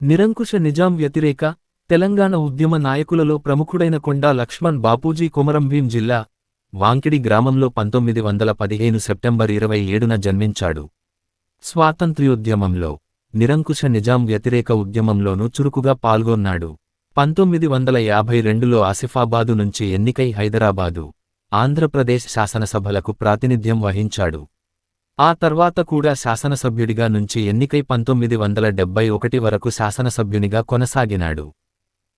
నిరంకుశ నిజాం వ్యతిరేక తెలంగాణ ఉద్యమ నాయకులలో ప్రముఖుడైన కొండా లక్ష్మణ్ బాపూజీ కొమరంభీం జిల్లా వాంకిడి గ్రామంలో పంతొమ్మిది వందల పదిహేను సెప్టెంబర్ ఇరవై ఏడున జన్మించాడు. స్వాతంత్ర్యోద్యమంలో నిరంకుశ నిజాం వ్యతిరేక ఉద్యమంలోనూ చురుకుగా పాల్గొన్నాడు. పంతొమ్మిది వందల యాభై రెండులో ఆసిఫాబాదు నుంచి ఎన్నికై హైదరాబాదు ఆంధ్రప్రదేశ్ శాసనసభలకు ప్రాతినిధ్యం వహించాడు. ఆ తర్వాత కూడా శాసనసభ్యుడిగా నుంచి ఎన్నికై పంతొమ్మిది వందల డెబ్బై ఒకటి వరకు శాసనసభ్యునిగా కొనసాగినాడు.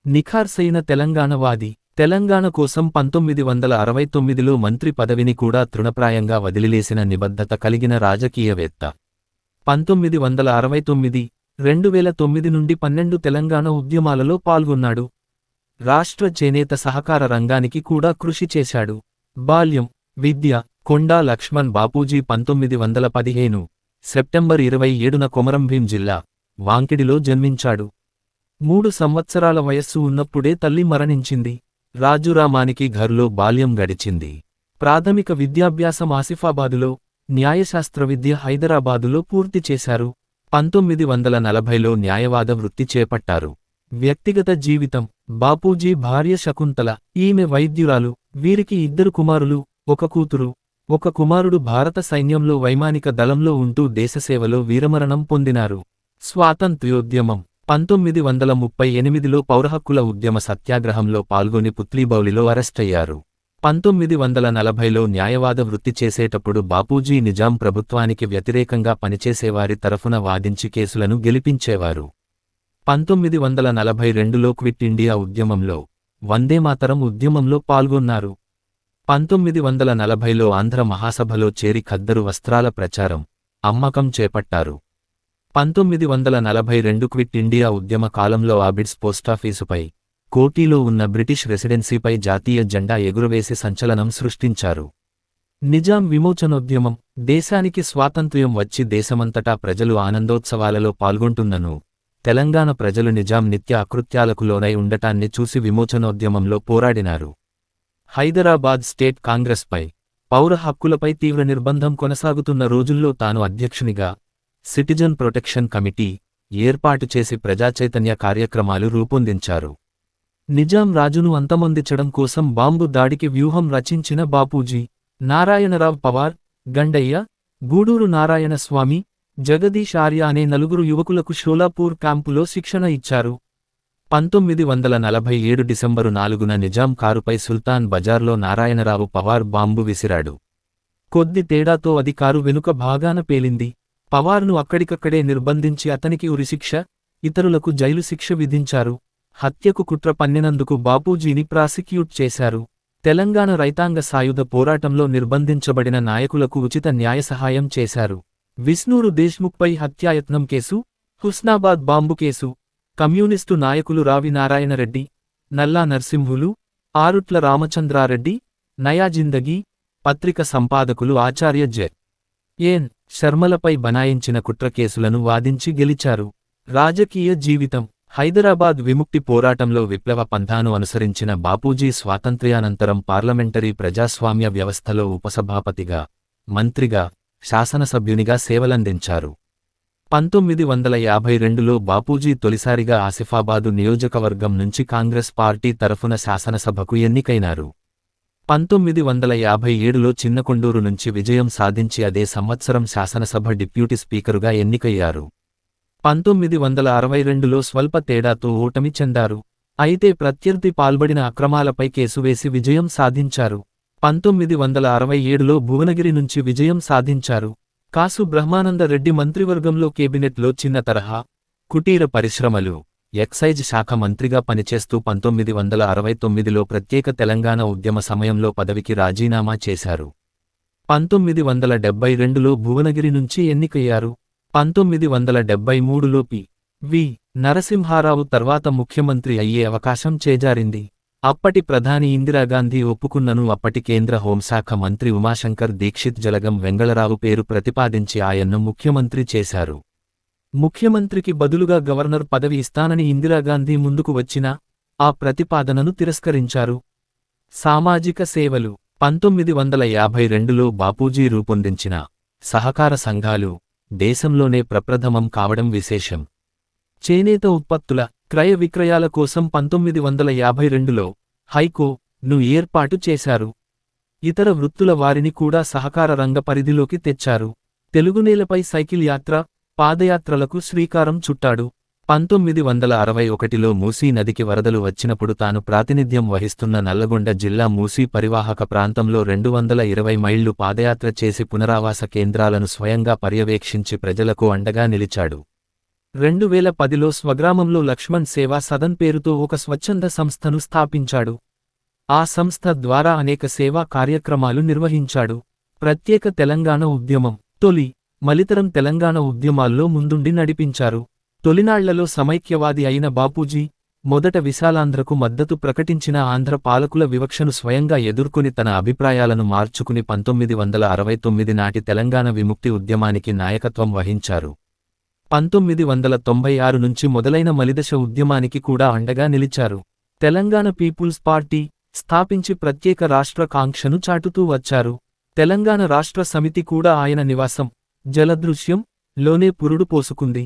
నిఖార్సైన తెలంగాణవాది తెలంగాణ కోసం పంతొమ్మిది వందల అరవై తొమ్మిదిలో మంత్రి పదవిని కూడా తృణప్రాయంగా వదిలిలేసిన నిబద్ధత కలిగిన రాజకీయవేత్త. పంతొమ్మిది వందల అరవై తొమ్మిది రెండు వేల తొమ్మిది నుండి పన్నెండు తెలంగాణ ఉద్యమాలలో పాల్గొన్నాడు. రాష్ట్ర చేనేత సహకార రంగానికి కూడా కృషి చేశాడు. బాల్యం విద్య కొండా లక్ష్మణ్ బాపూజీ పంతొమ్మిది వందల పదిహేను సెప్టెంబర్ ఇరవై ఏడున కొమరంభీం జిల్లా వాంకిడిలో జన్మించాడు. మూడు సంవత్సరాల వయస్సు ఉన్నప్పుడే తల్లి మరణించింది. రాజురామానికి ఘర్లో బాల్యం గడిచింది. ప్రాథమిక విద్యాభ్యాసం ఆసిఫాబాదులో న్యాయశాస్త్ర విద్య హైదరాబాదులో పూర్తి చేశారు. పంతొమ్మిది వందల నలభైలో న్యాయవాద వృత్తి చేపట్టారు. వ్యక్తిగత జీవితం బాపూజీ భార్య శకుంతల ఈమె వైద్యురాలు వీరికి ఇద్దరు కుమారులు ఒక కూతురు ఒక కుమారుడు భారత సైన్యంలో వైమానిక దళంలో ఉంటూ దేశసేవలో వీరమరణం పొందినారు. స్వాతంత్ర్యోద్యమం. పంతొమ్మిది వందల ముప్పై ఎనిమిదిలో పౌరహక్కుల ఉద్యమ సత్యాగ్రహంలో పాల్గొని పుత్లీబౌలిలో అరెస్టయ్యారు పంతొమ్మిది వందల నలభైలో న్యాయవాద వృత్తి చేసేటప్పుడు బాపూజీ నిజాం ప్రభుత్వానికి వ్యతిరేకంగా పనిచేసేవారి తరఫున వాదించి కేసులను గెలిపించేవారు. పంతొమ్మిది వందల నలభై రెండులో క్విట్ ఇండియా ఉద్యమంలో వందేమాతరం ఉద్యమంలో పాల్గొన్నారు. పంతొమ్మిది వందల నలభైలో ఆంధ్ర మహాసభలో చేరి ఖద్దరు వస్త్రాల ప్రచారం అమ్మకం చేపట్టారు. పంతొమ్మిది వందల నలభై రెండు క్విట్ ఇండియా ఉద్యమ కాలంలో ఆబిడ్స్ పోస్టాఫీసుపై కోటీలో ఉన్న బ్రిటిష్ రెసిడెన్సీపై జాతీయ జెండా ఎగురవేసి సంచలనం సృష్టించారు. నిజాం విమోచనోద్యమం దేశానికి స్వాతంత్ర్యం వచ్చి దేశమంతటా ప్రజలు ఆనందోత్సవాలలో పాల్గొంటున్నను. తెలంగాణ ప్రజలు నిజాం నిత్య అకృత్యాలకు లోనై ఉండటాన్ని చూసి విమోచనోద్యమంలో పోరాడినారు. హైదరాబాద్ స్టేట్ కాంగ్రెస్పై పౌర హక్కులపై తీవ్ర నిర్బంధం కొనసాగుతున్న రోజుల్లో తాను అధ్యక్షునిగా సిటిజన్ ప్రొటెక్షన్ కమిటీ ఏర్పాటు చేసి ప్రజాచైతన్య కార్యక్రమాలు రూపొందించారు. నిజాం రాజును అంతమొందించడం కోసం బాంబు దాడికి వ్యూహం రచించిన బాపూజీ నారాయణరావు పవార్ గండయ్య గూడూరు నారాయణ స్వామి జగదీష్ ఆర్య అనే నలుగురు యువకులకు షోలాపూర్ క్యాంపులో శిక్షణ ఇచ్చారు. పంతొమ్మిది వందల నలభై ఏడు డిసెంబరు నాలుగున నిజాం కారుపై సుల్తాన్ బజార్లో నారాయణరావు పవార్ బాంబు విసిరాడు. కొద్ది తేడాతో అది కారు వెనుక భాగాన పేలింది. పవార్ను అక్కడికక్కడే నిర్బంధించి అతనికి ఉరిశిక్ష ఇతరులకు జైలు శిక్ష విధించారు. హత్యకు కుట్ర పన్నినందుకు బాపూజీని ప్రాసిక్యూట్ చేశారు. తెలంగాణ రైతాంగ సాయుధ పోరాటంలో నిర్బంధించబడిన నాయకులకు ఉచిత న్యాయ సహాయం చేశారు. విష్ణూరు దేశ్ముఖ్పై హత్యాయత్నం case Husnabad bomb case communist నాయకులు రావి నారాయణరెడ్డి నల్లా నర్సింహులు ఆరుట్ల రామచంద్రారెడ్డి నయా జిందగీ పత్రిక సంపాదకులు ఆచార్య జె. ఏన్ శర్మలపై బనాయించిన కుట్ర కేసులను వాదించి గెలిచారు. రాజకీయ జీవితం హైదరాబాద్ విముక్తి పోరాటంలో విప్లవ పంథాను అనుసరించిన బాపూజీ స్వాతంత్ర్యానంతరం పార్లమెంటరీ ప్రజాస్వామ్య వ్యవస్థలో ఉపసభాపతిగా మంత్రిగా శాసనసభ్యునిగా సేవలందించారు. పంతొమ్మిది వందల యాభై రెండులో బాపూజీ తొలిసారిగా ఆసిఫాబాదు నియోజకవర్గం నుంచి కాంగ్రెస్ పార్టీ తరఫున శాసనసభకు ఎన్నికైనారు. పంతొమ్మిది వందల యాభై ఏడులో చిన్నకొండూరు నుంచి విజయం సాధించి అదే సంవత్సరం శాసనసభ డిప్యూటీ స్పీకరుగా ఎన్నికయ్యారు. పంతొమ్మిది వందల అరవై రెండులో స్వల్ప తేడాతో ఓటమి చెందారు. అయితే ప్రత్యర్థి పాల్పడిన అక్రమాలపై కేసు వేసి విజయం సాధించారు. పంతొమ్మిది వందల అరవై ఏడులో భువనగిరి నుంచి విజయం సాధించారు. కాసు బ్రహ్మానంద రెడ్డి మంత్రివర్గంలో కేబినెట్లో చిన్న తరహా కుటీర పరిశ్రమలు ఎక్సైజ్ శాఖ మంత్రిగా పనిచేస్తూ పంతొమ్మిది వందల అరవై తొమ్మిదిలో ప్రత్యేక తెలంగాణ ఉద్యమ సమయంలో పదవికి రాజీనామా చేశారు. పంతొమ్మిది వందల డెబ్బై రెండులో భువనగిరి నుంచి ఎన్నికయ్యారు. పంతొమ్మిది వందల డెబ్బై మూడులో పి. వి. నరసింహారావు తర్వాత ముఖ్యమంత్రి అయ్యే అవకాశం చేజారింది. అప్పటి ప్రధాని ఇందిరాగాంధీ ఒప్పుకున్నను అప్పటి కేంద్ర హోంశాఖ మంత్రి ఉమాశంకర్ దీక్షిత్ జలగం వెంగళరావు పేరు ప్రతిపాదించి ఆయన్ను ముఖ్యమంత్రి చేశారు. ముఖ్యమంత్రికి బదులుగా గవర్నర్ పదవి ఇస్తానని ఇందిరాగాంధీ ముందుకు వచ్చినా ఆ ప్రతిపాదనను తిరస్కరించారు. సామాజిక సేవలు పంతొమ్మిది వందల యాభై రెండులో బాపూజీ రూపొందించిన సహకార సంఘాలు దేశంలోనే ప్రప్రథమం కావడం విశేషం. చేనేత ఉత్పత్తుల క్రయ విక్రయాల కోసం పంతొమ్మిది వందల యాభై రెండులో హైకో ను ఏర్పాటు చేశారు. ఇతర వృత్తుల వారిని కూడా సహకార రంగ పరిధిలోకి తెచ్చారు. తెలుగునేలపై సైకిల్ యాత్ర పాదయాత్రలకు శ్రీకారం చుట్టాడు. పంతొమ్మిది వందల అరవై ఒకటిలో మూసీ నదికి వరదలు వచ్చినప్పుడు తాను ప్రాతినిధ్యం వహిస్తున్న నల్లగొండ జిల్లా మూసీ పరివాహక ప్రాంతంలో రెండు వందల ఇరవై మైళ్ళు పాదయాత్ర చేసి పునరావాస కేంద్రాలను స్వయంగా పర్యవేక్షించి ప్రజలకు అండగా నిలిచాడు. రెండు వేల పదిలో స్వగ్రామంలో లక్ష్మణ్ సేవా సదన్ పేరుతో ఒక స్వచ్ఛంద సంస్థను స్థాపించాడు. ఆ సంస్థ ద్వారా అనేక సేవా కార్యక్రమాలు నిర్వహించాడు. ప్రత్యేక తెలంగాణ ఉద్యమం తొలి మలితరం తెలంగాణ ఉద్యమాల్లో ముందుండి నడిపించారు. తొలినాళ్ళలో సమైక్యవాది అయిన బాపూజీ మొదట విశాలాంధ్రకు మద్దతు ప్రకటించిన ఆంధ్ర పాలకుల వివక్షను స్వయంగా ఎదుర్కొని తన అభిప్రాయాలను మార్చుకుని పంతొమ్మిది వందల అరవై తొమ్మిది నాటి తెలంగాణ విముక్తి ఉద్యమానికి నాయకత్వం వహించారు. పంతొమ్మిది వందల తొంభై ఆరు నుంచి మొదలైన మలిదశ ఉద్యమానికి కూడా అండగా నిలిచారు. తెలంగాణ పీపుల్స్ పార్టీ స్థాపించి ప్రత్యేక రాష్ట్ర కాంక్షను చాటుతూ వచ్చారు. తెలంగాణ రాష్ట్ర సమితి కూడా ఆయన నివాసం జలదృశ్యం లోనే పురుడు పోసుకుంది.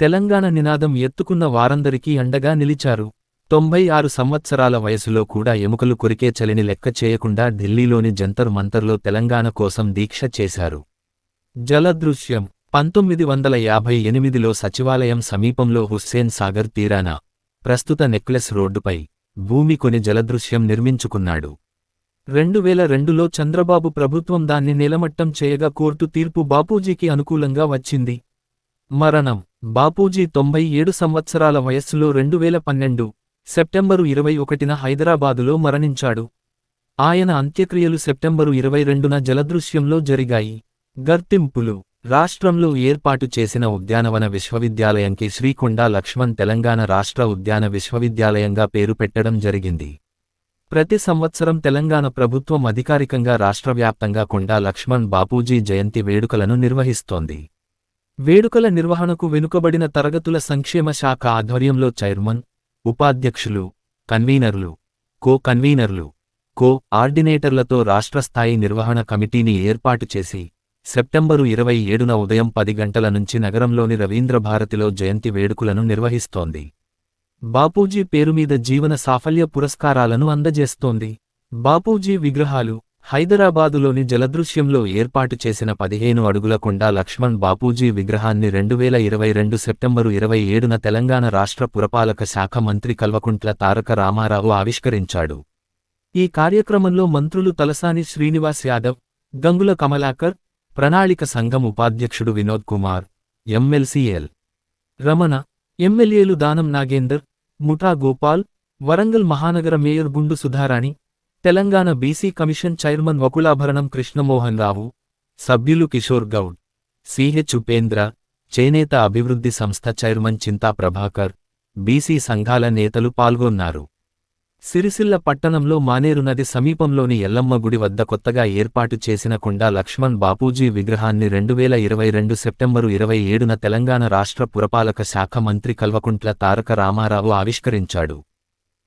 తెలంగాణ నినాదం ఎత్తుకున్న వారందరికీ అండగా నిలిచారు. తొంభై ఆరు సంవత్సరాల వయసులో కూడా ఎముకలు కొరికే చలిని లెక్క చేయకుండా ఢిల్లీలోని జంతర్ మంతర్లో తెలంగాణ కోసం దీక్ష చేశారు. జలదృశ్యం పంతొమ్మిది వందల యాభై ఎనిమిదిలో సచివాలయం సమీపంలో హుస్సేన్ సాగర్ తీరాన ప్రస్తుత నెక్లెస్ రోడ్డుపై భూమి కొని జలదృశ్యం నిర్మించుకున్నాడు. రెండు వేల రెండులో చంద్రబాబు ప్రభుత్వం దాన్ని నిలమట్టం చేయగా కోర్టు తీర్పు బాపూజీకి అనుకూలంగా వచ్చింది. మరణం. బాపూజీ తొంభై ఏడు సంవత్సరాల వయస్సులో రెండు వేల పన్నెండు సెప్టెంబరు ఇరవై ఒకటిన హైదరాబాదులో మరణించాడు. ఆయన అంత్యక్రియలు సెప్టెంబరు ఇరవై రెండున జలదృశ్యంలో జరిగాయి. గర్తింపులు. రాష్ట్రంలో ఏర్పాటు చేసిన ఉద్యానవన విశ్వవిద్యాలయంకి శ్రీకొండ లక్ష్మణ్ తెలంగాణ రాష్ట్ర ఉద్యాన విశ్వవిద్యాలయంగా పేరు పెట్టడం జరిగింది. ప్రతి సంవత్సరం తెలంగాణ ప్రభుత్వం అధికారికంగా రాష్ట్రవ్యాప్తంగా కొండా లక్ష్మణ్ బాపూజీ జయంతి వేడుకలను నిర్వహిస్తోంది. వేడుకల నిర్వహణకు వెనుకబడిన తరగతుల సంక్షేమ శాఖ ఆధ్వర్యంలో చైర్మన్ ఉపాధ్యక్షులు కన్వీనర్లు కో కన్వీనర్లు కో ఆర్డినేటర్లతో రాష్ట్రస్థాయి నిర్వహణ కమిటీని ఏర్పాటు చేసి సెప్టెంబరు ఇరవై ఏడున ఉదయం పది గంటల నుంచి నగరంలోని రవీంద్రభారతిలో జయంతి వేడుకలను నిర్వహిస్తోంది. బాపూజీ పేరుమీద జీవన సాఫల్య పురస్కారాలను అందజేస్తోంది. బాపూజీ విగ్రహాలు హైదరాబాదులోని జలదృశ్యంలో ఏర్పాటు చేసిన పదిహేను అడుగుల కుండా లక్ష్మణ్ బాపూజీ విగ్రహాన్ని రెండు వేల ఇరవై రెండు సెప్టెంబరు ఇరవై ఏడున తెలంగాణ రాష్ట్ర పురపాలక శాఖ మంత్రి కల్వకుంట్ల తారక రామారావు ఆవిష్కరించాడు. ఈ కార్యక్రమంలో మంత్రులు తలసాని శ్రీనివాస్ యాదవ్ గంగుల కమలాకర్ ప్రణాళిక సంఘం ఉపాధ్యక్షుడు వినోద్ కుమార్ ఎమ్మెల్సీఎల్. రమణ ఎమ్మెల్యేలు దానం నాగేందర్ ముఠా గోపాల్ వరంగల్ మహానగర mayor Gundu Sudharani Telangana BC commission chairman Vakulabharanam Krishna Mohan Rao సభ్యులు కిషోర్ గౌడ్ సిహెచ్ ఉపేంద్ర చేనేత అభివృద్ధి సంస్థ చైర్మన్ చింతా ప్రభాకర్ బీసీ సంఘాల నేతలు పాల్గొన్నారు. సిరిసిల్ల పట్టణంలో మానేరు నది సమీపంలోని ఎల్లమ్మ గుడి వద్ద కొత్తగా ఏర్పాటు చేసిన కొండా లక్ష్మణ్ బాపూజీ విగ్రహాన్ని రెండు వేల ఇరవై రెండు సెప్టెంబరు ఇరవై ఏడున తెలంగాణ రాష్ట్ర పురపాలక శాఖ మంత్రి కల్వకుంట్ల తారక రామారావు ఆవిష్కరించాడు.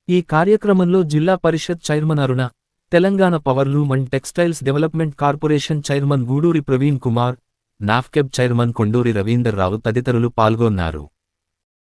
ఈ కార్యక్రమంలో Zilla Parishad chairman Aruna Telangana powerloom and textiles development corporation chairman Guduri Praveen Kumar నాఫ్కెబ్ chairman Konduri Ravinder Rao తదితరులు పాల్గొన్నారు.